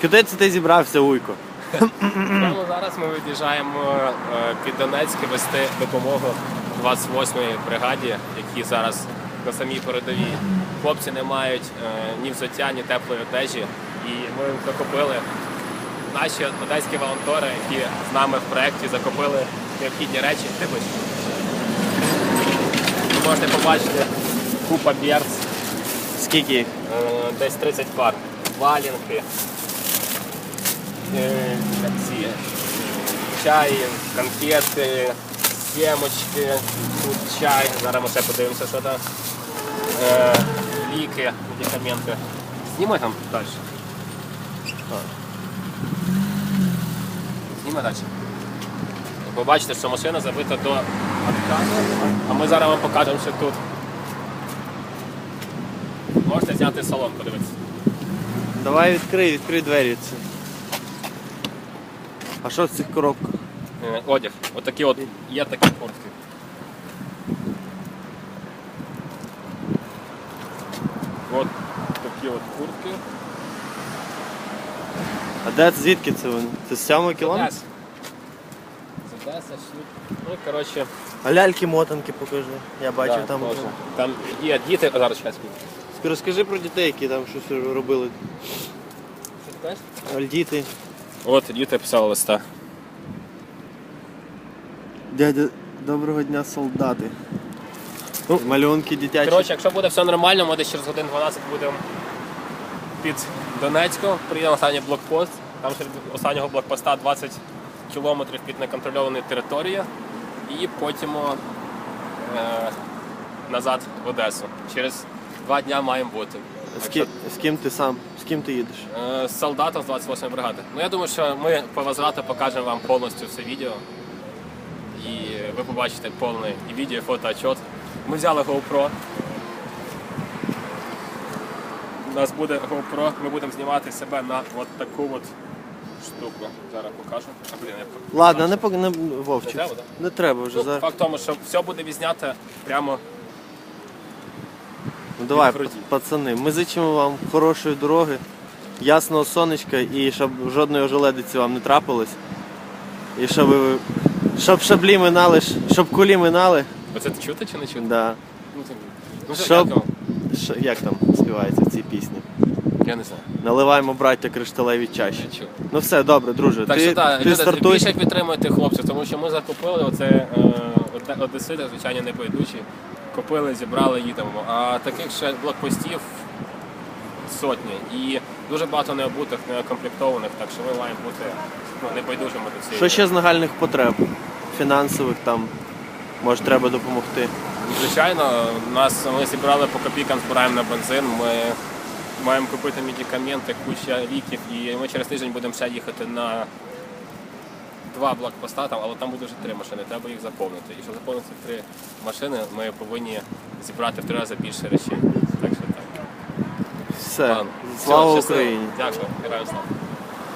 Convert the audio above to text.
Куди це ти зібрався, Уйко? Зараз ми від'їжджаємо е, під Донецьк вести допомогу 28-й бригаді, які зараз на самій передовій. Хлопці не мають е, ні взуття, ні теплої одежі. І ми закупили наші одеські волонтери, які з нами в проєкті закупили необхідні речі. Ви можете побачити купа бірц, Скільки їх? Е, десь 30 пар. Валінки, ці, чай, конфети, сімочки, тут чай. Зараз ми ще подивимося, що там. Е, ліки, медикаменти. Знімай там далі. Знімай далі. Ви бачите, що машина забита до відказу, а ми зараз вам покажемо, що тут. Можете зняти салон, подивитися. Давай відкрий, відкрий двері. А що в цих коробках? Е, Одяг. Отакі от є такі куртки. От такі от куртки. А де звідки це вони? Це з 7 кілометра? Одеса. З Одеси. Ну, коротше, А ляльки мотанки покажи. Я бачив да, там. теж. Там є діти, а зараз час. Розкажи про дітей, які там щось робили. А Діти. От діти писали листа. Дядя, доброго дня, солдати. Ну, малюнки дитячі. Коротше, якщо буде все нормально, ми десь через годин 12 будемо під Донецьком, приїдемо на останній блокпост. Там серед останнього блокпоста 20 кілометрів під неконтрольованою територією. І потім е, назад в Одесу. Через два дня маємо бути. З, ким, з ким ти сам? З ким ти їдеш? е, з солдатом з 28-ї бригади. Ну я думаю, що ми по возврату покажемо вам повністю все відео. І ви побачите повний і відео, і фотоотчет. Ми взяли GoPro. У нас буде GoPro, ми будемо знімати себе на от таку от штуку. Зараз покажу. А, блін, я Ладно, не, пок- не Вовчик. Не треба, да? Не треба вже Ну, зараз. Факт в тому, що все буде відзнято прямо Ну давай, пацани, ми зичимо вам хорошої дороги, ясного сонечка і щоб жодної ожеледиці вам не трапилось. І щоб, ви- щоб шаблі минали, щоб кулі минали. Оце ти чути чи не чути? Да. Ну, це- ну, Щоб- дякую. Ш- як там співається в цій пісні? Я не знаю. Наливаємо, браття, кришталеві чаші. Я. Ну все, добре, друже. Так ти, що так, ти люди, стартуй. більше підтримуйте хлопців, тому що ми закупили оце е, одесити, звичайно, не байдужі. Купили, зібрали, їдемо. А таких ще блокпостів сотні. І дуже багато необутих, неокомплектованих, так що ми маємо бути ну, небайдужими до цієї. Що ще з нагальних потреб? Фінансових там, може треба допомогти. Звичайно, нас ми зібрали по копійкам, збираємо на бензин. Ми маємо купити медикаменти, куча ліків, і ми через тиждень будемо ще їхати на два блокпоста, там, але там буде вже три машини, треба їх заповнити. І щоб заповнити три машини, ми повинні зібрати в три рази більше речей. Так що так. Все. Ладно. Слава щасливо. Україні! Дякую, героям слава.